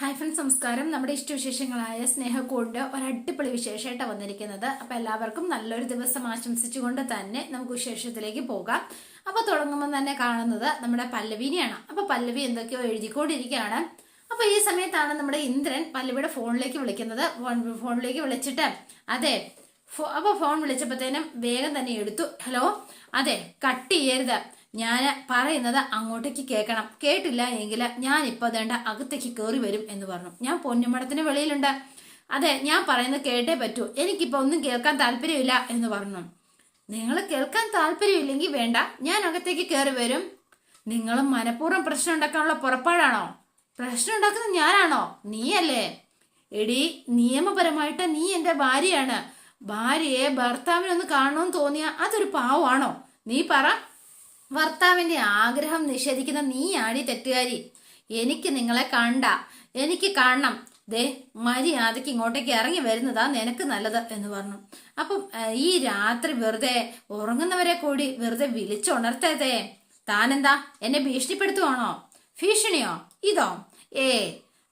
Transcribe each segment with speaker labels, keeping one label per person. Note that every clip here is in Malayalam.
Speaker 1: ഹായ് ഫ്രണ്ട്സ് നമസ്കാരം. നമ്മുടെ ഇഷ്ടവിശേഷങ്ങളായ ഒരു അടിപൊളി വിശേഷമായിട്ടാണ് വന്നിരിക്കുന്നത്. അപ്പൊ എല്ലാവർക്കും നല്ലൊരു ദിവസം ആശംസിച്ചുകൊണ്ട് തന്നെ നമുക്ക് വിശേഷത്തിലേക്ക് പോകാം. അപ്പൊ തുടങ്ങുമ്പോൾ തന്നെ കാണുന്നത് നമ്മുടെ പല്ലവിനെയാണ്. അപ്പൊ പല്ലവി എന്തൊക്കെയോ എഴുതിക്കൊണ്ടിരിക്കുകയാണ്. അപ്പൊ ഈ സമയത്താണ് നമ്മുടെ ഇന്ദ്രൻ പല്ലവിയുടെ ഫോണിലേക്ക് വിളിക്കുന്നത്. ഫോണിലേക്ക് വിളിച്ചിട്ട് അതെ അപ്പോൾ അപ്പൊ ഫോൺ വിളിച്ചപ്പോഴത്തേനും വേഗം തന്നെ എടുത്തു. ഹലോ അതെ കട്ട് ചെയ്യരുത്. ഞാൻ പറയുന്നത് അങ്ങോട്ടേക്ക് കേൾക്കണം. കേട്ടില്ല എങ്കിൽ ഞാൻ ഇപ്പൊ വേണ്ട അകത്തേക്ക് കയറി വരും എന്ന് പറഞ്ഞു. ഞാൻ പൊന്നുമടത്തിന് വെളിയിലുണ്ട്. അതെ ഞാൻ പറയുന്നത് കേട്ടേ പറ്റൂ. എനിക്കിപ്പോ ഒന്നും കേൾക്കാൻ താല്പര്യമില്ല എന്ന് പറഞ്ഞു. നിങ്ങൾ കേൾക്കാൻ താല്പര്യമില്ലെങ്കിൽ വേണ്ട. ഞാൻ അകത്തേക്ക് കയറി വരും. നിങ്ങൾ മനഃപൂർവം പ്രശ്നം ഉണ്ടാക്കാനുള്ള പുറപ്പാടാണോ? പ്രശ്നം ഉണ്ടാക്കുന്നത് ഞാനാണോ? നീയല്ലേ. എടി നിയമപരമായിട്ട് നീ എന്റെ ഭാര്യയാണ്. ഭാര്യയെ ഭർത്താവിനൊന്ന് കാണണമെന്ന് തോന്നിയാൽ അതൊരു പാവമാണോ? നീ പറ. ഭർത്താവിന്റെ ആഗ്രഹം നിഷേധിക്കുന്ന നീയാടി തെറ്റുകാരി. എനിക്ക് നിങ്ങളെ കണ്ട എനിക്ക് കാണണം. ദേ മര്യാദയ്ക്ക് ഇങ്ങോട്ടേക്ക് ഇറങ്ങി വരുന്നതാ നിനക്ക് നല്ലത് എന്ന് പറഞ്ഞു. അപ്പം ഈ രാത്രി വെറുതെ ഉറങ്ങുന്നവരെ കൂടി വെറുതെ വിളിച്ചുണർത്തതേ താനെന്താ എന്നെ ഭീഷണിപ്പെടുത്തുവാണോ? ഭീഷണിയോ? ഇതോ? ഏ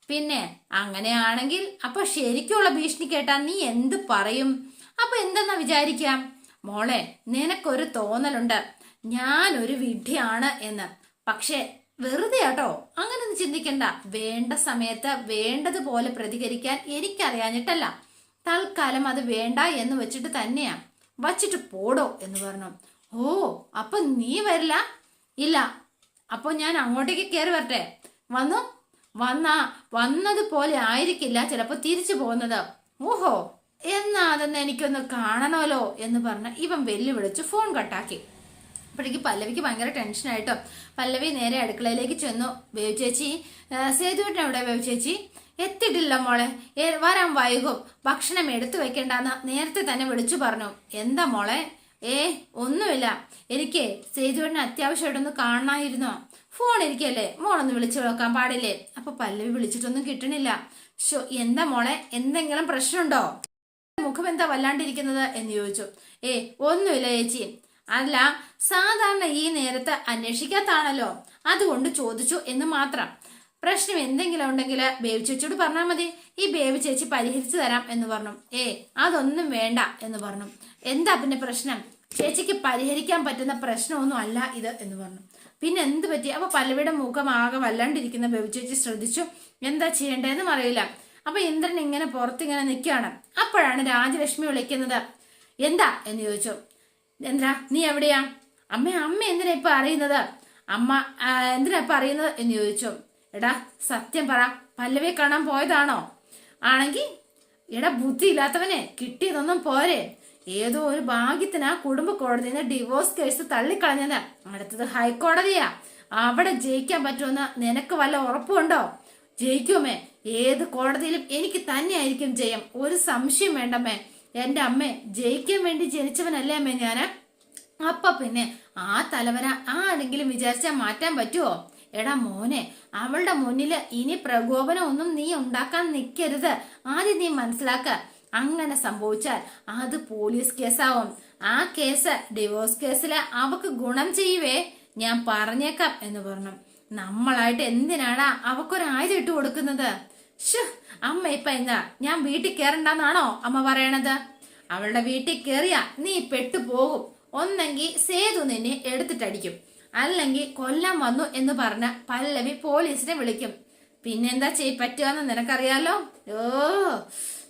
Speaker 1: പിന്നെ അങ്ങനെയാണെങ്കിൽ അപ്പൊ ശരിക്കുള്ള ഭീഷണി കേട്ടാ നീ എന്ത് പറയും? അപ്പൊ എന്തെന്നാ വിചാരിക്കാം? മോളെ നിനക്കൊരു തോന്നലുണ്ട്. ഞാൻ ഒരു വിഡ്ഢിയാണ് എന്ന്. പക്ഷെ വെറുതെ ആട്ടോ. അങ്ങനെ ഒന്നും ചിന്തിക്കണ്ട. വേണ്ട സമയത്ത് വേണ്ടതുപോലെ പ്രതികരിക്കാൻ എനിക്കറിയാഞ്ഞിട്ടല്ല. തൽക്കാലം അത് വേണ്ട എന്ന് വെച്ചിട്ട് തന്നെയാ. വച്ചിട്ട് പോടോ എന്ന് പറഞ്ഞു. ഓ അപ്പൊ നീ വരില്ല? ഇല്ല. അപ്പൊ ഞാൻ അങ്ങോട്ടേക്ക് കയറി വരട്ടെ. വന്നു. വന്നാ വന്നതുപോലെ ആയിരിക്കില്ല ചിലപ്പോ തിരിച്ചു പോകുന്നത്. ഓഹോ എന്നാ അതെന്ന് എനിക്കൊന്ന് കാണണമല്ലോ എന്ന് പറഞ്ഞ് ഇവൻ വെല്ലുവിളിച്ച് ഫോൺ കട്ടാക്കി. അപ്പോഴേക്ക് പല്ലവിക്ക് ഭയങ്കര ടെൻഷനായിട്ടോ പല്ലവി നേരെ അടുക്കളയിലേക്ക് ചെന്നു. ബേബി ചേച്ചി സേതുവേട്ടൻ എവിടെ ബേബി ചേച്ചി? എത്തിയിട്ടില്ല മോളെ. വരാൻ വൈകും. ഭക്ഷണം എടുത്തു വെക്കണ്ടെന്ന് നേരത്തെ തന്നെ വിളിച്ചു പറഞ്ഞു. എന്താ മോളെ? ഏ ഒന്നുമില്ല. എനിക്ക് സേതുവേട്ടനെ അത്യാവശ്യമായിട്ടൊന്ന് കാണണമായിരുന്നോ. ഫോൺ ഇരിക്കല്ലേ? മോളൊന്ന് വിളിച്ചു നോക്കാൻ പാടില്ലേ? അപ്പൊ പല്ലവി വിളിച്ചിട്ടൊന്നും കിട്ടണില്ല. ഷോ എന്താ മോളെ? എന്തെങ്കിലും പ്രശ്നമുണ്ടോ? മുഖം എന്താ വല്ലാണ്ടിരിക്കുന്നത്? എന്ന് ചോദിച്ചു. ഏ ഒന്നുമില്ല ചേച്ചി. അല്ല സാധാരണ ഈ നേരത്ത് അന്വേഷിക്കാത്താണല്ലോ? അതുകൊണ്ട് ചോദിച്ചു എന്ന് മാത്രം. പ്രശ്നം എന്തെങ്കിലും ഉണ്ടെങ്കിൽ ബേബി ചേച്ചിയോട് പറഞ്ഞാൽ മതി. ഈ ബേബി ചേച്ചി പരിഹരിച്ചു തരാം എന്ന് പറഞ്ഞു. ഏ അതൊന്നും വേണ്ട എന്ന് പറഞ്ഞു. എന്താ പിന്നെ പ്രശ്നം? ചേച്ചിക്ക് പരിഹരിക്കാൻ പറ്റുന്ന പ്രശ്നമൊന്നും അല്ല ഇത് എന്ന് പറഞ്ഞു. പിന്നെ എന്ത് പറ്റി? അപ്പൊ പല്ലവിയുടെ മുഖം ആകെ വല്ലാണ്ടിരിക്കുന്ന ബേബി ചേച്ചി ശ്രദ്ധിച്ചു. എന്താ ചെയ്യേണ്ടതെന്നും അറിയില്ല. അപ്പൊ ഇന്ദ്രൻ ഇങ്ങനെ പുറത്തിങ്ങനെ നിൽക്കുകയാണ്. അപ്പോഴാണ് രാജലക്ഷ്മി വിളിക്കുന്നത്. എന്താ? എന്ന് ചോദിച്ചു. എന്താ നീ എവിടെയാ? അമ്മ അമ്മ എന്തിനാ ഇപ്പൊ അറിയുന്നത്? അമ്മ എന്തിനാ ഇപ്പൊ അറിയുന്നത്? എന്ന് ചോദിച്ചു. എടാ സത്യം പറ. പല്ലവിയെ കാണാൻ പോയതാണോ? ആണെങ്കിൽ എടാ ബുദ്ധി ഇല്ലാത്തവനെ കിട്ടിയതൊന്നും പോരെ. ഏതോ ഒരു ഭാഗ്യത്തിന് ആ കുടുംബ കോടതിയിൽ നിന്ന് ഡിവോഴ്സ് കേസ് തള്ളിക്കളഞ്ഞത് അടുത്തത് ഹൈക്കോടതിയാ. അവിടെ ജയിക്കാൻ പറ്റുമെന്ന് നിനക്ക് വല്ല ഉറപ്പുണ്ടോ? ജയിക്കുമേ. ഏത് കോടതിയിലും എനിക്ക് തന്നെയായിരിക്കും ജയം. ഒരു സംശയം വേണ്ടമ്മേ. എന്റെ അമ്മേ ജയിക്കാൻ വേണ്ടി ജനിച്ചവനല്ലേ അമ്മേ ഞാൻ? അപ്പൊ പിന്നെ ആ തലവര ആരെങ്കിലും വിചാരിച്ചാൽ മാറ്റാൻ പറ്റുമോ എടാ മോനെ അവളുടെ മുന്നിൽ ഇനി പ്രകോപനം ഒന്നും നീ ഉണ്ടാക്കാൻ നിൽക്കരുത് ആദ്യം നീ മനസ്സിലാക്ക അങ്ങനെ സംഭവിച്ചാൽ അത് പോലീസ് കേസാവും. ആ കേസ് ഡിവോഴ്സ് കേസിൽ അവക്ക് ഗുണം ചെയ്യുവേ. ഞാൻ പറഞ്ഞേക്കാം എന്ന് പറഞ്ഞു. നമ്മളായിട്ട് എന്തിനാടാ അവക്കൊരു ഇട്ടു കൊടുക്കുന്നത്? ശ്ശ്, അമ്മ ഇപ്പൊ എന്താ? ഞാൻ വീട്ടിൽ കയറണ്ടെന്നാണോ അമ്മ പറയണത്? അവളുടെ വീട്ടിൽ കയറിയ നീ പെട്ടുപോകും ഒന്നെങ്കിൽ സേതു നിന്നെ എടുത്തിട്ടടിക്കും. അല്ലെങ്കിൽ കൊല്ലം വന്നു എന്ന് പറഞ്ഞ പല്ലവി പോലീസിനെ വിളിക്കും. പിന്നെന്താ ചെയ് പറ്റുകയെന്ന് നിനക്കറിയാലോ? ഓ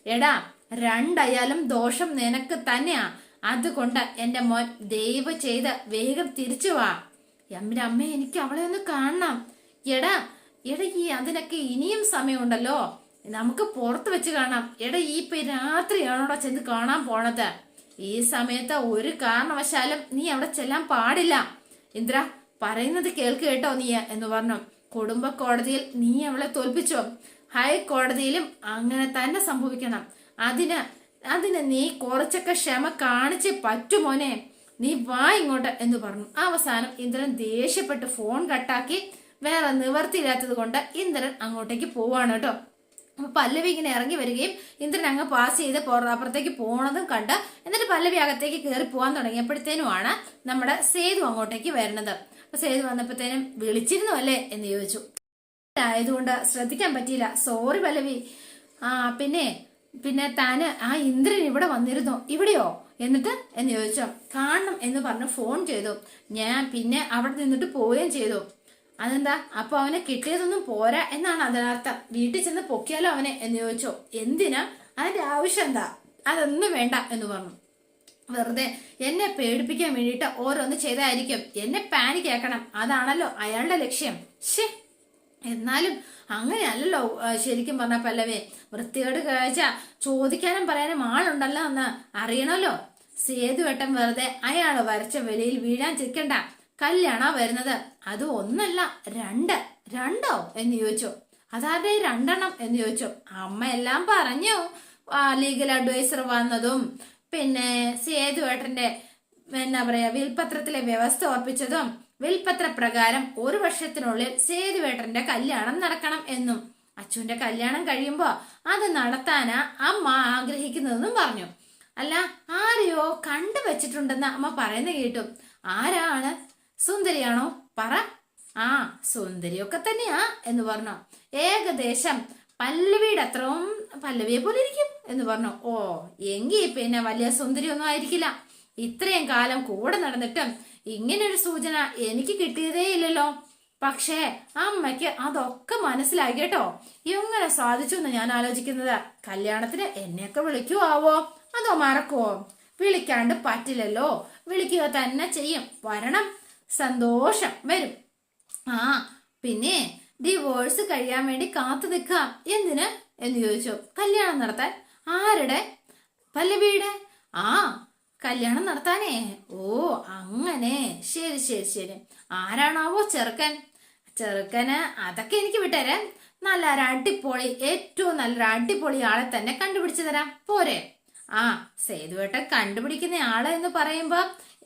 Speaker 1: എടാ രണ്ടായാലും ദോഷം നിനക്ക് തന്നെയാ. അതുകൊണ്ട് എന്റെ മോൻ ദൈവ ചെയ്ത് വേഗം തിരിച്ചു വാ. എന്റെ അമ്മ എനിക്ക് അവളെ ഒന്ന് കാണണം. എടാ എടാ ഈ അതിനൊക്കെ ഇനിയും സമയമുണ്ടല്ലോ. നമുക്ക് പുറത്ത് വെച്ച് കാണാം. എടാ ഈ ഇപ്പൊ രാത്രിയാണോടാ ചെന്ന് കാണാൻ പോണത്? ഈ സമയത്ത് ഒരു കാരണവശാലും നീ അവിടെ ചെല്ലാൻ പാടില്ല. ഇന്ദ്ര പറയുന്നത് കേൾക്ക് കേട്ടോ നീ എന്ന് പറഞ്ഞു. കുടുംബ കോടതിയിൽ നീ അവളെ തോൽപ്പിച്ചോ? ഹൈക്കോടതിയിലും അങ്ങനെ തന്നെ സംഭവിക്കണം. അതിന് അതിന് നീ കുറച്ചൊക്കെ ക്ഷമ കാണിച്ചേ പറ്റുമോനെ നീ വാ ഇങ്ങോട്ട് എന്ന് പറഞ്ഞു. അവസാനം ഇന്ദ്രൻ ദേഷ്യപ്പെട്ട് ഫോൺ കട്ടാക്കി വേറെ നിവർത്തിയില്ലാത്തത് കൊണ്ട് ഇന്ദ്രൻ അങ്ങോട്ടേക്ക് പോവാണ് കേട്ടോ. അപ്പൊ പല്ലവി ഇങ്ങനെ ഇറങ്ങി വരികയും ഇന്ദ്രൻ അങ്ങ് പാസ് ചെയ്ത് പുറ- അപ്പുറത്തേക്ക് പോണതും കണ്ട് എന്നിട്ട് പല്ലവി അകത്തേക്ക് കയറി പോകാൻ തുടങ്ങിയപ്പോഴത്തേനുമാണ് നമ്മുടെ സേതു അങ്ങോട്ടേക്ക് വരുന്നത്. അപ്പൊ സേതു വന്നപ്പോഴത്തേനും വിളിച്ചിരുന്നു അല്ലേ എന്ന് ചോദിച്ചു. ആയതുകൊണ്ട് ശ്രദ്ധിക്കാൻ പറ്റിയില്ല. സോറി പല്ലവി. ആ പിന്നെ പിന്നെ താന് ആ ഇന്ദ്രൻ ഇവിടെ വന്നിരുന്നു. ഇവിടെയോ? എന്നിട്ട് എന്ന് ചോദിച്ചോ. കാണണം എന്ന് പറഞ്ഞ് ഫോൺ ചെയ്തു. ഞാൻ പിന്നെ അവിടെ നിന്നിട്ട് പോവുകയും ചെയ്തു. അതെന്താ? അപ്പൊ അവനെ കിട്ടിയതൊന്നും പോരാ എന്നാണ് അതിനർത്ഥം. വീട്ടിൽ ചെന്ന് പൊക്കിയാലോ അവനെ എന്ന് ചോദിച്ചോ. എന്തിനാ? അതിന്റെ ആവശ്യം എന്താ? അതൊന്നും വേണ്ട എന്ന് പറഞ്ഞു. വെറുതെ എന്നെ പേടിപ്പിക്കാൻ വേണ്ടിയിട്ട് ഓരോന്ന് ചെയ്തായിരിക്കും. എന്നെ പാനിക് ആക്കണം. അതാണല്ലോ അയാളുടെ ലക്ഷ്യം. ശേ എന്നാലും അങ്ങനെയല്ലല്ലോ ശരിക്കും പറഞ്ഞ പല്ലവേ. വൃത്തികേട് കഴിച്ച ചോദിക്കാനും പറയാനും ആളുണ്ടല്ലോ എന്ന് അറിയണമല്ലോ. സേതുവട്ടം വെറുതെ അയാൾ വരച്ച വെളിയിൽ വീഴാൻ ചിക്കണ്ട കല്യാണ വരുന്നത്? അത് ഒന്നല്ല രണ്ട്. രണ്ടോ? എന്ന് ചോദിച്ചു. അതാരുടെ രണ്ടെണ്ണം? എന്ന് ചോദിച്ചു. അമ്മ എല്ലാം പറഞ്ഞു ലീഗൽ അഡ്വൈസർ വന്നതും പിന്നെ സേതുവേട്ടന്റെ എന്നാ പറയാ വിൽപത്രത്തിലെ വ്യവസ്ഥ ഉറപ്പിച്ചതും വിൽപത്ര പ്രകാരം ഒരു വർഷത്തിനുള്ളിൽ സേതുവേട്ടന്റെ കല്യാണം നടക്കണം എന്നും അച്ചുവിന്റെ കല്യാണം കഴിയുമ്പോ അത് നടത്താനാ അമ്മ ആഗ്രഹിക്കുന്നതെന്നും പറഞ്ഞു. അല്ല ആരെയോ കണ്ടു വെച്ചിട്ടുണ്ടെന്ന് അമ്മ പറയുന്ന കേട്ടു. ആരാണ്? സുന്ദരിയാണോ? പറ. ആ സുന്ദരിയൊക്കെ തന്നെയാ എന്ന് പറഞ്ഞു. ഏകദേശം പല്ലവിയുടെ അത്രയും പല്ലവിയെ പോലെ ഇരിക്കും എന്ന് പറഞ്ഞു. ഓ എങ്കിൽ പിന്നെ വലിയ സുന്ദരിയൊന്നും ആയിരിക്കില്ല. ഇത്രയും കാലം കൂടെ നടന്നിട്ടും ഇങ്ങനൊരു സൂചന എനിക്ക് കിട്ടിയതേ ഇല്ലല്ലോ. പക്ഷേ അമ്മയ്ക്ക് അതൊക്കെ മനസ്സിലായി കേട്ടോ. എങ്ങനെ സാധിച്ചു എന്ന് ഞാൻ ആലോചിക്കുന്നത്. കല്യാണത്തിന് എന്നെയൊക്കെ വിളിക്കുവോ അതോ മറക്കുവോ? വിളിക്കാണ്ട് പറ്റില്ലല്ലോ. വിളിക്കുക തന്നെ ചെയ്യും. വരണം. സന്തോഷം വരും. ആ പിന്നെ ഡിവോഴ്സ് കഴിയാൻ വേണ്ടി കാത്തു നിൽക്കാം എന്തിന്? എന്ന് ചോദിച്ചു. കല്യാണം നടത്താൻ. ആരുടെ? പല്ലവിയുടെ? ആ കല്യാണം നടത്താനേ. ഓ അങ്ങനെ. ശരി ശരി ശരി. ആരാണാവോ ചെറുക്കൻ. ചെറുക്കന് അതൊക്കെ എനിക്ക് വിട്ടുതരാം. നല്ലൊരു അടിപൊളി ഏറ്റവും നല്ലൊരു അടിപൊളി ആളെ തന്നെ കണ്ടുപിടിച്ചു തരാം. പോരെ. ആ സേതുവേട്ടൻ കണ്ടുപിടിക്കുന്ന ആൾ എന്ന് പറയുമ്പോ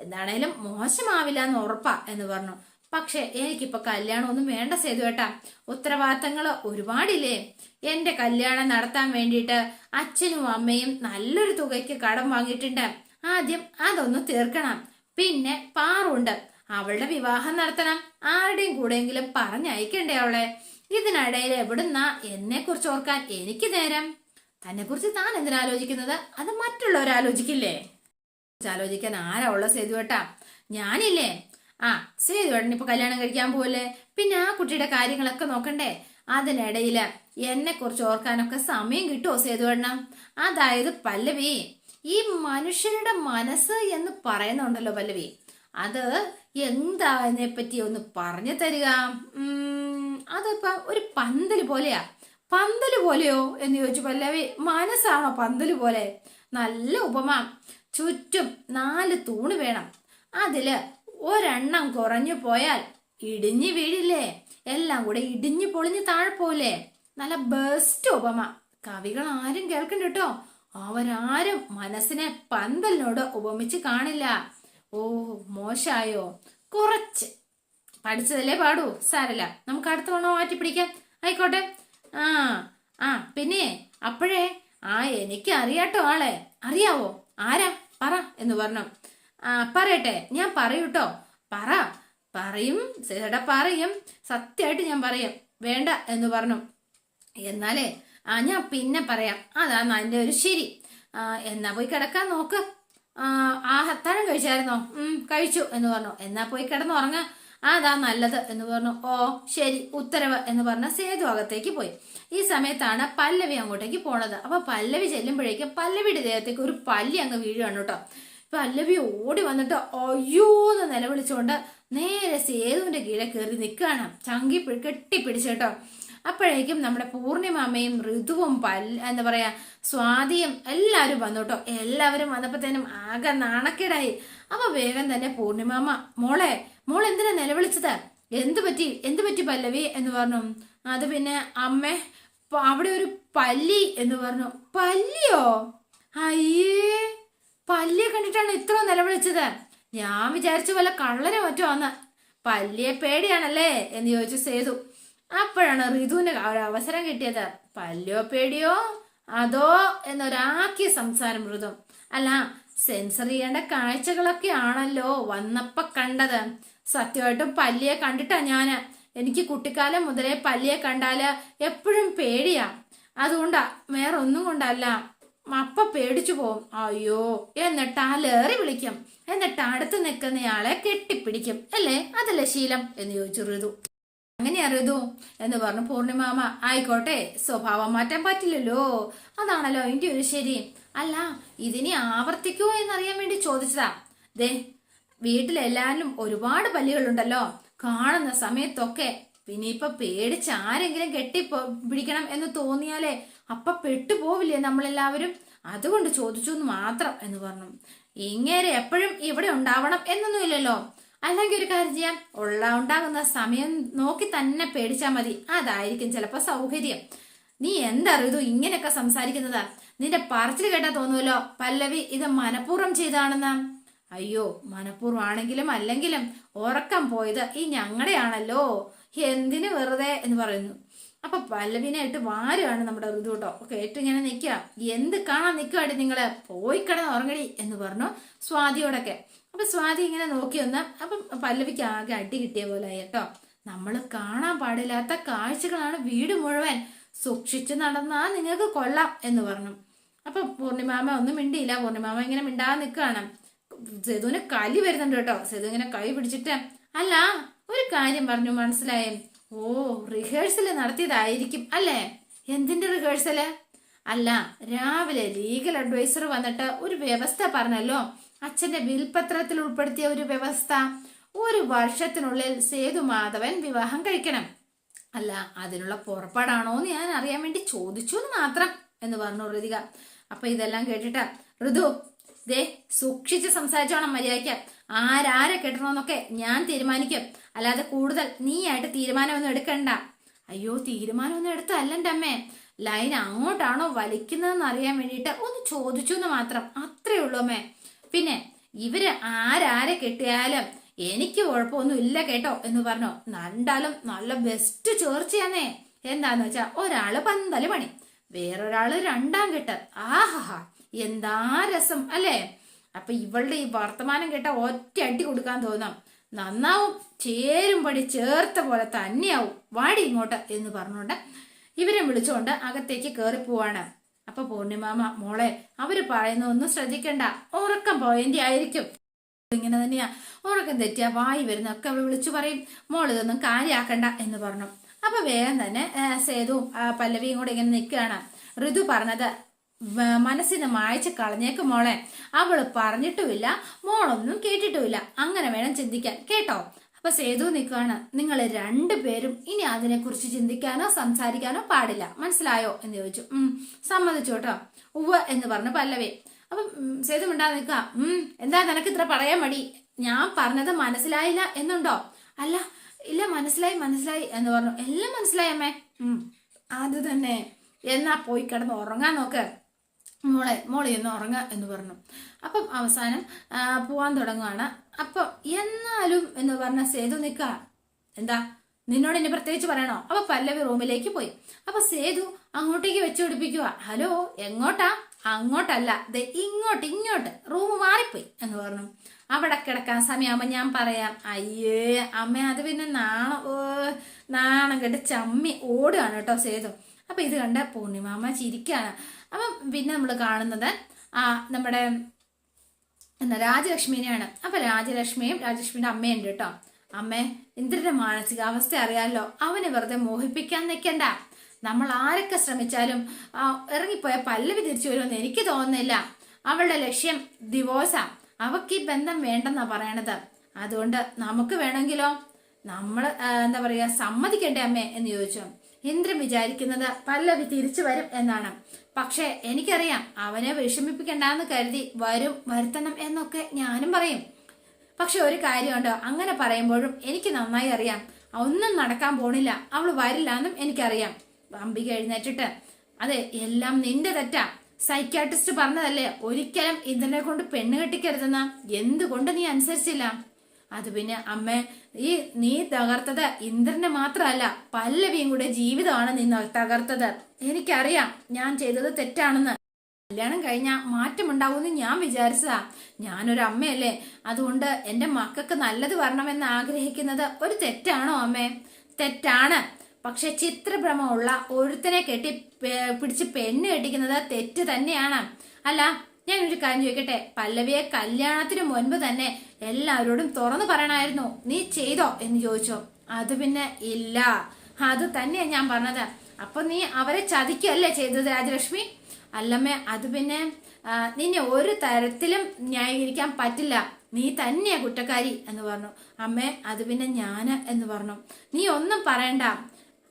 Speaker 1: എന്താണേലും മോശമാവില്ല എന്ന് ഉറപ്പാ എന്ന് പറഞ്ഞു. പക്ഷെ എനിക്കിപ്പോ കല്യാണം ഒന്നും വേണ്ട സേതുവേട്ടാ ഉത്തരവാദിത്തങ്ങൾ ഒരുപാടില്ലേ? എന്റെ കല്യാണം നടത്താൻ വേണ്ടിയിട്ട് അച്ഛനും അമ്മയും നല്ലൊരു തുകയ്ക്ക് കടം വാങ്ങിയിട്ടുണ്ട്. ആദ്യം അതൊന്ന് തീർക്കണം. പിന്നെ പാറുണ്ട്. അവളുടെ വിവാഹം നടത്തണം. ആരുടെയും കൂടെയെങ്കിലും പറഞ്ഞയക്കണ്ടേ അവളെ? ഇതിനിടയിൽ എവിടുന്നാ എന്നെ കുറിച്ച് ഓർക്കാൻ എനിക്ക് നേരം? തന്നെ കുറിച്ച് താൻ എന്തിനാലോചിക്കുന്നത്? അത് മറ്റുള്ളവർ ആലോചിക്കില്ലേ ആലോചിക്കാൻ ആരാ ഉള്ള സേതുവേട്ടാ ഞാനില്ലേ? ആ സേതുവേട്ടൻ ഇപ്പൊ കല്യാണം കഴിക്കാൻ പോവല്ലേ? പിന്നെ ആ കുട്ടിയുടെ കാര്യങ്ങളൊക്കെ നോക്കണ്ടേ? അതിനിടയിൽ എന്നെ കുറിച്ച് ഓർക്കാനൊക്കെ സമയം കിട്ടുമോ സേതുവേട്ടന അതായത് പല്ലവി ഈ മനുഷ്യരുടെ മനസ്സ് എന്ന് പറയുന്നുണ്ടല്ലോ പല്ലവി. അത് എന്താ അതിനെ പറ്റി ഒന്ന് പറഞ്ഞു തരിക? അതിപ്പോ ഒരു പന്തൽ പോലെയാ. പന്തൽ പോലെയോ? എന്ന് ചോദിച്ചു പല്ലവി. മനസ്സാണോ പന്തൽ പോലെ? നല്ല ഉപമ. ചുറ്റും നാല് തൂണ് വേണം. അതിൽ ഒരെണ്ണം കുറഞ്ഞു പോയാൽ ഇടിഞ്ഞു വീഴില്ലേ? എല്ലാം കൂടെ ഇടിഞ്ഞു പൊളിഞ്ഞു താഴെ പോലെ നല്ല ബെസ്റ്റ് ഉപമ. കവികൾ ആരും കേൾക്കണ്ട കേട്ടോ. അവരാരും മനസ്സിനെ പന്തലിനോട് ഉപമിച്ച് കാണില്ല. ഓ മോശായോ? കുറച്ച്. പഠിച്ചതല്ലേ പാടൂ? സാരല്ല. നമുക്ക് അടുത്ത വണ്ണം മാറ്റി പിടിക്കാം. ആയിക്കോട്ടെ. ആ ആ പിന്നെ അപ്പോഴേ ആ എനിക്ക് അറിയാട്ടോ ആളെ. അറിയാവോ? ആരാ? പറ എന്ന് പറഞ്ഞു. ആ പറയട്ടെ ഞാൻ പറയൂട്ടോ പറ പറയും ചേട്ടാ പറയും സത്യമായിട്ട് ഞാൻ പറയും. വേണ്ട എന്ന് പറഞ്ഞു. എന്നാലേ ആ ഞാൻ പിന്നെ പറയാം. അതാണ് അതിന്റെ ഒരു ശരി. എന്നാ പോയി കിടക്കാൻ നോക്ക്. ആ ഹത്താഴം കഴിച്ചായിരുന്നോ? കഴിച്ചു എന്ന് പറഞ്ഞു. എന്നാ പോയി കിടന്ന് അതാ നല്ലത് എന്ന് പറഞ്ഞു. ഓ ശരി ഉത്തരവ് എന്ന് പറഞ്ഞ സേതു അകത്തേക്ക് പോയി. ഈ സമയത്താണ് പല്ലവി അങ്ങോട്ടേക്ക് പോണത്. അപ്പൊ പല്ലവി ചെല്ലുമ്പോഴേക്കും പല്ലവിയുടെ ദേഹത്തേക്ക് ഒരു പല്ലി അങ്ങ് വീഴുകയാണ് കേട്ടോ. പല്ലവി ഓടി വന്നിട്ട് അയ്യോ എന്ന് നിലവിളിച്ചുകൊണ്ട് നേരെ സേതുവിന്റെ കീഴെ കയറി നിൽക്കുകയാണ്. ചങ്കി കെട്ടി കെട്ടിപ്പിടിച്ച് കേട്ടോ. അപ്പോഴേക്കും നമ്മുടെ പൂർണിമാമയും ഋതുവും പല്ല എന്താ പറയാ സ്വാതിയും എല്ലാവരും വന്നു കേട്ടോ. എല്ലാവരും വന്നപ്പോഴത്തേനും ആകെ നാണക്കേടായി. അപ്പൊ വേഗം തന്നെ പൂർണിമാമ മോളെ മോൾ എന്തിനാ നിലവിളിച്ചത്? എന്തു പറ്റി? എന്തു പറ്റി പല്ലവി? എന്ന് പറഞ്ഞു. അത് പിന്നെ അമ്മേ അവിടെ ഒരു പല്ലി എന്ന് പറഞ്ഞു. പല്ലിയോ? അയ്യേ പല്ലിയെ കണ്ടിട്ടാണ് ഇത്ര നിലവിളിച്ചത്. ഞാൻ വിചാരിച്ച പോലെ കള്ളനെ മറ്റോ വന്ന് പല്ലിയെ പേടിയാണല്ലേ? എന്ന് ചോദിച്ചു സേതു. അപ്പോഴാണ് ഋതുവിന് അവസരം കിട്ടിയത്. പല്ലിയോ പേടിയോ? അതോ എന്നൊരാക്കിയ സംസാരം ഋതു അല്ല സെൻസർ ചെയ്യേണ്ട കാഴ്ചകളൊക്കെ ആണല്ലോ വന്നപ്പോ കണ്ടത്. സത്യമായിട്ടും പല്ലിയെ കണ്ടിട്ടാ ഞാൻ എനിക്ക് കുട്ടിക്കാലം മുതലേ പല്ലിയെ കണ്ടാൽ എപ്പോഴും പേടിയാ. അതുകൊണ്ടാ വേറെ ഒന്നും കൊണ്ടല്ല. അപ്പ പേടിച്ചു പോവും. അയ്യോ എന്നിട്ട് ആലേറി വിളിക്കും. എന്നിട്ട് അടുത്ത് നിൽക്കുന്നയാളെ കെട്ടിപ്പിടിക്കും. അല്ലേ? അതല്ലേ ശീലം? എന്ന് ചോദിച്ചു ഋതു അങ്ങനെ ഋതു എന്ന് പറഞ്ഞു പൂർണിമാമ. ആയിക്കോട്ടെ സ്വഭാവം മാറ്റാൻ പറ്റില്ലല്ലോ. അതാണല്ലോ എന്റെ ഒരു ശരി. അല്ല ഇതിനെ ആവർത്തിക്കുമോ എന്നറിയാൻ വേണ്ടി ചോദിച്ചതാ. ദേ വീട്ടിലെല്ലാരും ഒരുപാട് പല്ലികളുണ്ടല്ലോ. കാണുന്ന സമയത്തൊക്കെ പിന്നെ ഇപ്പൊ പേടിച്ച് ആരെങ്കിലും കെട്ടി പിടിക്കണം എന്ന് തോന്നിയാലേ അപ്പൊ പെട്ടുപോവില്ലേ നമ്മളെല്ലാവരും? അതുകൊണ്ട് ചോദിച്ചു എന്ന് മാത്രം എന്ന് പറഞ്ഞു. ഇങ്ങേരെ എപ്പോഴും ഇവിടെ ഉണ്ടാവണം എന്നൊന്നുമില്ലല്ലോ അല്ലെങ്കിൽ ഒരു കാര്യം ചെയ്യാം. ഉള്ള ഉണ്ടാകുന്ന സമയം നോക്കി തന്നെ പേടിച്ചാ മതി. അതായിരിക്കും ചിലപ്പോ സൗകര്യം. നീ എന്തറിയതു ഇങ്ങനെയൊക്കെ സംസാരിക്കുന്നതാ? നിന്റെ പറച്ചിൽ കേട്ടാ തോന്നുമല്ലോ പല്ലവി ഇത് മനഃപൂർവം ചെയ്താണെന്ന്. അയ്യോ മനഃപൂർവമാണെങ്കിലും അല്ലെങ്കിലും ഉറക്കം പോയത് ഈ ഞങ്ങളുടെയാണല്ലോ. എന്തിനു വെറുതെ എന്ന് പറയുന്നു. അപ്പൊ പല്ലവിനായിട്ട് വാരുവാണ് നമ്മുടെ ഋതു കേട്ടോ കേട്ട് ഇങ്ങനെ നിൽക്കുക. എന്ത് കാണാൻ നിൽക്കുവാടി നിങ്ങൾ? പോയി കിടന്ന് ഉറങ്ങടി എന്ന് പറഞ്ഞു സ്വാതിയോടൊക്കെ. അപ്പൊ സ്വാതി ഇങ്ങനെ നോക്കി വന്ന് അപ്പം പല്ലവിക്ക് ആകെ അടി കിട്ടിയ പോലെ ആയി കേട്ടോ. നമ്മൾ കാണാൻ പാടില്ലാത്ത കാഴ്ചകളാണ് വീട് മുഴുവൻ. സൂക്ഷിച്ചു നടന്നാ നിങ്ങൾക്ക് കൊള്ളാം എന്ന് പറഞ്ഞു. അപ്പൊ പൂർണിമാമ ഒന്നും മിണ്ടിയില്ല. പൂർണിമാമ ഇങ്ങനെ മിണ്ടാതെ നിൽക്കുകയാണ്. സെതുവിന് കലി വരുന്നുണ്ട് കേട്ടോ. സേതു ഇങ്ങനെ കൈ പിടിച്ചിട്ട് അല്ല ഒരു കാര്യം പറഞ്ഞു മനസ്സിലായേ? ഓ റിഹേഴ്സൽ നടത്തിയതായിരിക്കും അല്ലേ? എന്തിന്റെ റിഹേഴ്സൽ അല്ല രാവിലെ ലീഗൽ അഡ്വൈസർ വന്നിട്ട് ഒരു വ്യവസ്ഥ പറഞ്ഞല്ലോ. അച്ഛന്റെ വിൽപത്രത്തിൽ ഉൾപ്പെടുത്തിയ ഒരു വ്യവസ്ഥ. ഒരു വർഷത്തിനുള്ളിൽ സേതു മാധവൻ വിവാഹം കഴിക്കണം. അല്ല അതിനുള്ള പുറപ്പാടാണോ എന്ന് ഞാൻ അറിയാൻ വേണ്ടി ചോദിച്ചു എന്ന് മാത്രം എന്ന് പറഞ്ഞു ഋതിക. അപ്പൊ ഇതെല്ലാം കേട്ടിട്ട് ഋതു ദേ സൂക്ഷിച്ച് സംസാരിച്ചോണം മര്യാദയ്ക്ക്. ആരാരെ കെട്ടണമെന്നൊക്കെ ഞാൻ തീരുമാനിക്കും. അല്ലാതെ കൂടുതൽ നീയായിട്ട് തീരുമാനമൊന്നും എടുക്കണ്ട. അയ്യോ തീരുമാനമൊന്നും എടുത്തല്ലന്റെ അമ്മേ. ലൈൻ അങ്ങോട്ടാണോ വലിക്കുന്നതെന്ന് അറിയാൻ വേണ്ടിയിട്ട് ഒന്ന് ചോദിച്ചു എന്ന് മാത്രം. അത്രേ ഉള്ളൂ അമ്മേ. പിന്നെ ഇവർ ആരാരെ കെട്ടിയാലും എനിക്ക് കുഴപ്പമൊന്നും ഇല്ല കേട്ടോ എന്ന് പറഞ്ഞു. നണ്ടാലും നല്ല ബെസ്റ്റ് ചേർച്ചയാന്നേ. എന്താന്ന് വെച്ചാ ഒരാൾ പന്തൽ പണി. വേറൊരാൾ രണ്ടാം കെട്ട്. ആഹാ എന്താ രസം അല്ലേ? അപ്പൊ ഇവളുടെ ഈ വർത്തമാനം കേട്ട ഒറ്റ അടി കൊടുക്കാൻ തോന്നാം. നന്നാവും ചേരുംപടി ചേർത്ത പോലെ തന്നെയാവും. വാടി ഇങ്ങോട്ട് എന്ന് പറഞ്ഞുകൊണ്ട് ഇവരെ വിളിച്ചുകൊണ്ട് അകത്തേക്ക് കയറി പോവാണ്. അപ്പൊ പൂർണിമാമ മോളെ അവർ പറയുന്ന ഒന്നും ശ്രദ്ധിക്കണ്ട. ഉറക്കം പോയതിന്റെ ആയിരിക്കും. ഇങ്ങനെ തന്നെയാ. ഉറക്കം തെറ്റിയാ വായി വരുന്ന ഒക്കെ അവൾ വിളിച്ചു പറയും. മോൾ ഇതൊന്നും കാര്യാക്കണ്ട എന്ന് പറഞ്ഞു. അപ്പൊ വേഗം തന്നെ സേതു പല്ലവിയും കൂടെ ഇങ്ങനെ നിൽക്കുകയാണ്. ഋതു പറഞ്ഞത് മനസ്സിന് മായച്ച് കളഞ്ഞേക്ക് മോളെ. അവൾ പറഞ്ഞിട്ടുമില്ല മോളൊന്നും കേട്ടിട്ടുമില്ല. അങ്ങനെ വേണം ചിന്തിക്കാൻ കേട്ടോ? അപ്പൊ സേതു നിൽക്കുകയാണ്. നിങ്ങൾ രണ്ടുപേരും ഇനി അതിനെക്കുറിച്ച് ചിന്തിക്കാനോ സംസാരിക്കാനോ പാടില്ല. മനസ്സിലായോ എന്ന് ചോദിച്ചു. ഉം സമ്മതിച്ചു കേട്ടോ. ഉവ്വ എന്ന് പറഞ്ഞു പല്ലവി. അപ്പം സേതു മിണ്ടാതെ നിൽക്കുക. ഉം എന്താ നിനക്ക് ഇത്ര പറയാൻ മടി? ഞാൻ പറഞ്ഞത് മനസ്സിലായില്ല എന്നുണ്ടോ? അല്ല ഇല്ല മനസ്സിലായി മനസ്സിലായി എന്ന് പറഞ്ഞു. എല്ലാം മനസ്സിലായി അമ്മേ. അത് തന്നെ. എന്നാ പോയി കിടന്ന് ഉറങ്ങാൻ നോക്ക്. മോളെ മോളെ ഒന്ന് ഉറങ്ങുക എന്ന് പറഞ്ഞു. അപ്പം അവസാനം പോവാൻ തുടങ്ങുകയാണ് അപ്പം എന്നാലും എന്ന് പറഞ്ഞ സേതു നിൽക്ക. എന്താ? നിന്നോട് ഇനി പ്രത്യേകിച്ച് പറയണോ? അപ്പൊ പല്ലവി റൂമിലേക്ക് പോയി. അപ്പൊ സേതു അങ്ങോട്ടേക്ക് വെച്ചു പിടിപ്പിക്കുക ഹലോ എങ്ങോട്ടാ? അങ്ങോട്ടല്ല ദേ ഇങ്ങോട്ട് ഇങ്ങോട്ട് റൂം മാറിപ്പോയി എന്ന് പറഞ്ഞു. അവിടെ കിടക്കാൻ സമയമാകുമ്പോൾ ഞാൻ പറയാം അയ്യേ അമ്മ അത് പിന്നെ നാണം നാണം കേട്ട് ചമ്മി ഓടുകയാണ് കേട്ടോ സേതു. അപ്പൊ ഇത് കണ്ട പൂർണിമാമ ചിരിക്കാണ് അപ്പം പിന്നെ നമ്മൾ കാണുന്നത് ആ നമ്മുടെ എന്താ രാജലക്ഷ്മിനെയാണ്. അപ്പൊ രാജലക്ഷ്മിയും രാജലക്ഷ്മിയുടെ അമ്മയുണ്ട് കേട്ടോ. അമ്മേ ഇന്ദ്രന്റെ മാനസികാവസ്ഥ അറിയാമല്ലോ അവനെ വെറുതെ മോഹിപ്പിക്കാൻ നിൽക്കണ്ട നമ്മൾ ആരൊക്കെ ശ്രമിച്ചാലും ഇറങ്ങിപ്പോയ പല്ലവി തിരിച്ചു വരുമെന്ന് എനിക്ക് തോന്നുന്നില്ല. അവളുടെ ലക്ഷ്യം ദിവോസാ അവക്ക് ഈ ബന്ധം വേണ്ടെന്നാ പറയണത്. അതുകൊണ്ട് നമുക്ക് വേണമെങ്കിലോ? നമ്മൾ എന്താ പറയാ സമ്മതിക്കണ്ടേ അമ്മേ എന്ന് ചോദിച്ചു. ഇന്ദ്രൻ വിചാരിക്കുന്നത് പല്ലവി തിരിച്ചു വരും എന്നാണ്. പക്ഷേ എനിക്കറിയാം അവനെ വിഷമിപ്പിക്കണ്ടെന്ന് കരുതി വരും വരുത്തണം എന്നൊക്കെ ഞാനും പറയും. പക്ഷെ ഒരു കാര്യമുണ്ട് അങ്ങനെ പറയുമ്പോഴും എനിക്ക് നന്നായി അറിയാം. ഒന്നും നടക്കാൻ പോണില്ല. അവൾ വരില്ല എന്നും എനിക്കറിയാം. അംബിക എഴുന്നേറ്റിട്ട് അതെ എല്ലാം നിന്റെ തെറ്റാ. സൈക്യാട്രിസ്റ്റ് പറഞ്ഞതല്ലേ ഒരിക്കലും ഇതിനെ കൊണ്ട് പെണ്ണ് കെട്ടിക്കരുതെന്ന? എന്തുകൊണ്ട് നീ അനുസരിച്ചില്ല? അത് പിന്നെ അമ്മ ഈ നീ തകർത്തത് ഇന്ദ്രനെ മാത്രമല്ല പല്ലവിയും കൂടെ ജീവിതമാണ് നീ തകർത്തത്. എനിക്കറിയാം ഞാൻ ചെയ്തത് തെറ്റാണെന്ന്. കല്യാണം കഴിഞ്ഞാൽ മാറ്റമുണ്ടാവുമെന്ന് ഞാൻ വിചാരിച്ചതാ. ഞാനൊരു അമ്മയല്ലേ അതുകൊണ്ട് എന്റെ മക്കൾക്ക് നല്ലത് വരണമെന്ന് ആഗ്രഹിക്കുന്നത് ഒരു തെറ്റാണോ അമ്മേ? തെറ്റാണ്. പക്ഷെ ചിത്രഭ്രമമുള്ള ഒരുത്തനെ കെട്ടി പിടിച്ച് പെണ്ണ് കെട്ടിക്കുന്നത് തെറ്റ് തന്നെയാണ്. അല്ല ഞാൻ ഒരു കാര്യം ചോദിക്കട്ടെ? പല്ലവിയെ കല്യാണത്തിന് മുൻപ് തന്നെ എല്ലാവരോടും തുറന്നു പറയണമായിരുന്നു നീ ചെയ്തോ എന്ന് ചോദിച്ചോ. അത് പിന്നെ ഇല്ല. അത് തന്നെയാ ഞാൻ പറഞ്ഞത്. അപ്പൊ നീ അവരെ ചതിക്കല്ലേ ചെയ്തത് രാജലക്ഷ്മി? അല്ലമ്മേ അത് പിന്നെ നിന്നെ ഒരു തരത്തിലും ന്യായീകരിക്കാൻ പറ്റില്ല. നീ തന്നെയാ കുറ്റക്കാരി എന്ന് പറഞ്ഞു. അമ്മേ അത് പിന്നെ ഞാൻ എന്ന് പറഞ്ഞു. നീ ഒന്നും പറയണ്ട.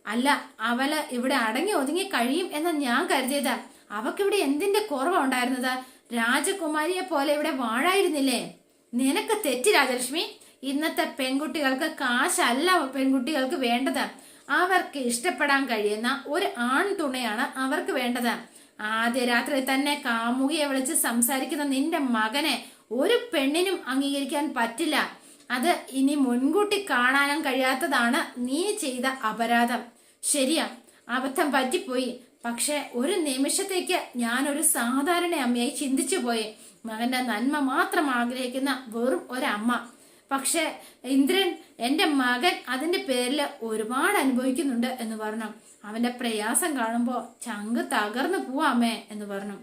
Speaker 1: അല്ല അവൾ ഇവിടെ അടങ്ങി ഒതുങ്ങി കഴിയും എന്ന് ഞാൻ കരുതിയത്. അവക്കിവിടെ എന്തിന്റെ കുറവ ഉണ്ടായിരുന്നത്? രാജകുമാരിയെ പോലെ ഇവിടെ വാഴായിരുന്നില്ലേ? നിനക്ക് തെറ്റ് രാജലക്ഷ്മി. ഇന്നത്തെ പെൺകുട്ടികൾക്ക് കാശല്ല പെൺകുട്ടികൾക്ക് വേണ്ടത്. അവർക്ക് ഇഷ്ടപ്പെടാൻ കഴിയുന്ന ഒരു ആൺ തുണയാണ് അവർക്ക് വേണ്ടത്. ആദ്യ രാത്രി തന്നെ കാമുകിയെ വിളിച്ച് സംസാരിക്കുന്ന നിന്റെ മകനെ ഒരു പെണ്ണിനും അംഗീകരിക്കാൻ പറ്റില്ല. അത് ഇനി മുൻകൂട്ടി കാണാനും കഴിയാത്തതാണ് നീ ചെയ്ത അപരാധം. ശരിയാ അബദ്ധം പറ്റിപ്പോയി. പക്ഷെ ഒരു നിമിഷത്തേക്ക് ഞാനൊരു സാധാരണ അമ്മയായി ചിന്തിച്ചു പോയി. മകന്റെ നന്മ മാത്രം ആഗ്രഹിക്കുന്ന വെറും ഒരമ്മ. പക്ഷെ ഇന്ദ്രൻ എന്റെ മകൻ അതിന്റെ പേരിൽ ഒരുപാട് അനുഭവിക്കുന്നുണ്ട് എന്ന് പറഞ്ഞു. അവന്റെ പ്രയാസം കാണുമ്പോ ചങ്ക് തകർന്നു പോവാമേ എന്ന് പറഞ്ഞു.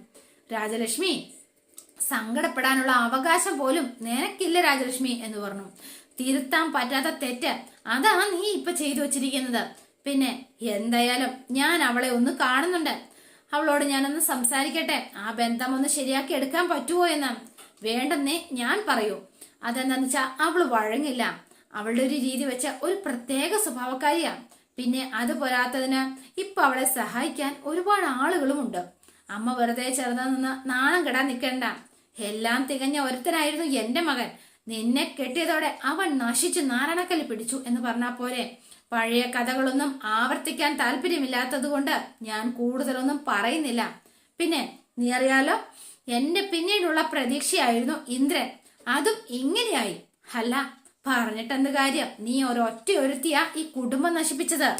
Speaker 1: രാജലക്ഷ്മി സങ്കടപ്പെടാനുള്ള അവകാശം പോലും നിനക്കില്ല രാജലക്ഷ്മി എന്ന് പറഞ്ഞു. തിരുത്താൻ പറ്റാത്ത തെറ്റ് അതാണ് നീ ഇപ്പൊ ചെയ്തു വച്ചിരിക്കുന്നത്. പിന്നെ എന്തായാലും ഞാൻ അവളെ ഒന്ന് കാണുന്നുണ്ട്. അവളോട് ഞാനൊന്ന് സംസാരിക്കട്ടെ. ആ ബന്ധം ഒന്ന് ശരിയാക്കി എടുക്കാൻ പറ്റുമോ എന്ന്. വേണ്ടെന്നേ ഞാൻ പറയൂ. അതെന്താന്ന് വെച്ചാ അവൾ വഴങ്ങില്ല. അവളുടെ ഒരു രീതി വെച്ച ഒരു പ്രത്യേക സ്വഭാവക്കാരിയാ. പിന്നെ അത് പോരാത്തതിന് ഇപ്പൊ അവളെ സഹായിക്കാൻ ഒരുപാട് ആളുകളും ഉണ്ട് അമ്മ വെറുതെ ചെറുതാ നിന്ന് നാണം കെടാൻ നിൽക്കണ്ട എല്ലാം തികഞ്ഞ ഒരുത്തനായിരുന്നു എന്റെ മകൻ. നിന്നെ കെട്ടിയതോടെ അവൻ നശിച്ചു നാരണക്കല്ല് പിടിച്ചു എന്ന് പറഞ്ഞാ പോരെ. പഴയ കഥകളൊന്നും ആവർത്തിക്കാൻ താല്പര്യമില്ലാത്തത് കൊണ്ട് ഞാൻ കൂടുതലൊന്നും പറയുന്നില്ല. പിന്നെ നീ അറിയാലോ എന്റെ പിന്നീടുള്ള പ്രതീക്ഷയായിരുന്നു ഇന്ദ്രൻ. അതും ഇങ്ങനെയായി. അല്ല പറഞ്ഞിട്ടെന്ത് കാര്യം? നീ ഒരൊറ്റ ഒരുത്തിയാ ഈ കുടുംബം നശിപ്പിച്ചത്.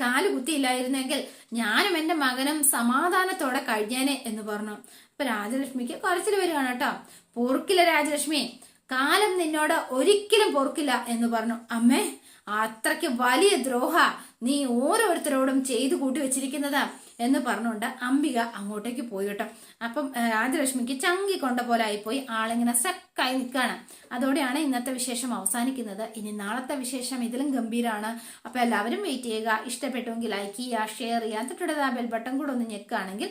Speaker 1: കാലുകുത്തിയില്ലായിരുന്നെങ്കിൽ ഞാനും എന്റെ മകനും സമാധാനത്തോടെ കഴിഞ്ഞേനെ എന്ന് പറഞ്ഞു. അപ്പൊ രാജലക്ഷ്മിക്ക് കുറച്ചിൽ വരികയാണ് കേട്ടോ. പൊറുക്കില്ല രാജലക്ഷ്മി. കാലം നിന്നോട് ഒരിക്കലും പൊറുക്കില്ല എന്ന് പറഞ്ഞു. അമ്മേ അത്രയ്ക്ക് വലിയ ദ്രോഹ നീ ഓരോരുത്തരോടും ചെയ്തു കൂട്ടി വെച്ചിരിക്കുന്നത് എന്ന് പറഞ്ഞുകൊണ്ട് അംബിക അങ്ങോട്ടേക്ക് പോയി കേട്ടോ. അപ്പം ആ, രാജലക്ഷ്മിക്ക് ചങ്കി കൊണ്ട പോലെ ആയിപ്പോയി. ആളിങ്ങനെ സക്കായി നിൽക്കുകയാണ്. അതോടെയാണ് ഇന്നത്തെ വിശേഷം അവസാനിക്കുന്നത്. ഇനി നാളത്തെ വിശേഷം ഇതിലും ഗംഭീരമാണ് അപ്പൊ എല്ലാവരും വെയിറ്റ് ചെയ്യുക. ഇഷ്ടപ്പെട്ടുവെങ്കിൽ ലൈക്ക് ചെയ്യുക ഷെയർ ചെയ്യുക. തൊട്ടടുത്ത ബെൽ ബട്ടൺ കൂടെ ഒന്ന് ഞെക്കുകയാണെങ്കിൽ